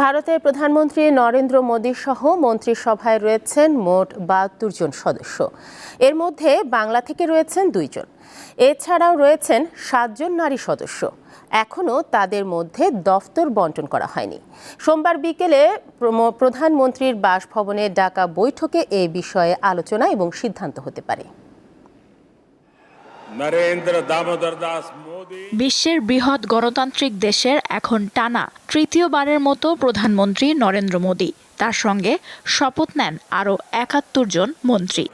ভারতের প্রধানমন্ত্রী নরেন্দ্র মোদী সহ মন্ত্রিসভায় রয়েছেন মোট বাহাত্তর জন সদস্য। এর মধ্যে বাংলা থেকে রয়েছেন দুইজন এছাড়াও রয়েছেন সাতজন নারী সদস্য। এখনও তাদের মধ্যে দফতর বন্টন করা হয়নি। সোমবার বিকেলে প্রধানমন্ত্রীর বাসভবনে ডাকা বৈঠকে এ বিষয়ে আলোচনা এবং সিদ্ধান্ত হতে পারে। বিশ্বের বৃহৎ গণতান্ত্রিক দেশের এখন টানা তৃতীয়বারের মতো প্রধানমন্ত্রী নরেন্দ্র মোদী। তার সঙ্গে শপথ নেন আরও একাত্তর জন মন্ত্রী।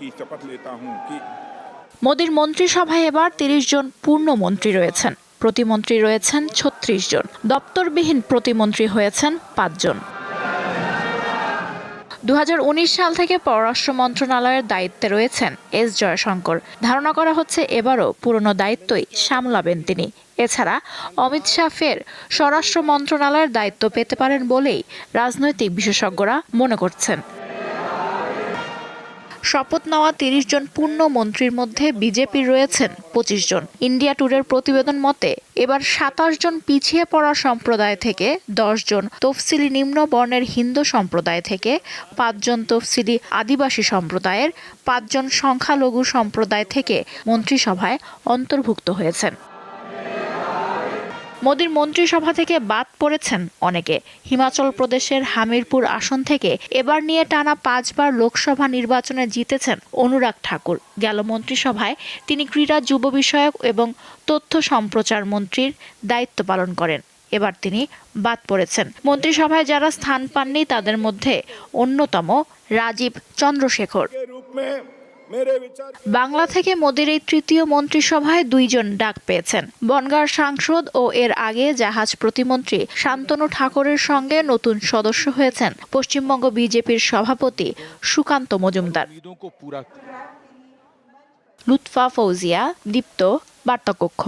মোদীর মন্ত্রিসভায় এবার তিরিশ জন পূর্ণ মন্ত্রী রয়েছেন। প্রতিমন্ত্রী রয়েছেন ছত্রিশ জন। দপ্তরবিহীন প্রতিমন্ত্রী হয়েছেন পাঁচজন দু হাজার উনিশ সাল থেকে পররাষ্ট্র মন্ত্রণালয়ের দায়িত্বে রয়েছেন এস জয়শঙ্কর। ধারণা করা হচ্ছে এবারও পুরনো দায়িত্বই সামলাবেন তিনি। এছাড়া অমিত শাহ ফের স্বরাষ্ট্র মন্ত্রণালয়ের দায়িত্ব পেতে পারেন বলেই রাজনৈতিক বিশেষজ্ঞরা মনে করছেন। শপথ নেওয়া তিরিশ জন পূর্ণ মন্ত্রীর মধ্যে বিজেপির রয়েছেন পঁচিশ জন। ইন্ডিয়া ট্যুরের প্রতিবেদন মতে, এবার সাতাশ জন পিছিয়ে পড়া সম্প্রদায় থেকে দশ জন তফসিলি নিম্ন বর্ণের হিন্দু সম্প্রদায় থেকে পাঁচজন তফসিলি আদিবাসী সম্প্রদায়ের পাঁচজন সংখ্যালঘু সম্প্রদায় থেকে মন্ত্রিসভায় অন্তর্ভুক্ত হয়েছেন। মোদীর মন্ত্রিসভা থেকে বাদ পড়েছেন অনেকে। হিমাচল প্রদেশের হামিরপুর আসন থেকে এবার নিয়ে টানা পাঁচবার লোকসভা নির্বাচনে জিতেছেন অনুরাগ ঠাকুর। গেল মন্ত্রিসভায় তিনি ক্রীড়া, যুব বিষয়ক এবং তথ্য সম্প্রচার মন্ত্রীর দায়িত্ব পালন করেন। এবার তিনি বাদ পড়েছেন। মন্ত্রিসভায় যারা স্থান পাননি তাদের মধ্যে অন্যতম রাজীব চন্দ্রশেখর। বাংলা থেকে মোদীর এই তৃতীয় মন্ত্রিসভায় দুইজন ডাক পেয়েছেন। বনগাঁর সাংসদ ও এর আগে জাহাজ প্রতিমন্ত্রী শান্তনু ঠাকুরের সঙ্গে নতুন সদস্য হয়েছেন পশ্চিমবঙ্গ বিজেপির সভাপতি সুকান্ত মজুমদার। লুৎফা ফৌজিয়া, দীপ্ত বার্তাকক্ষ।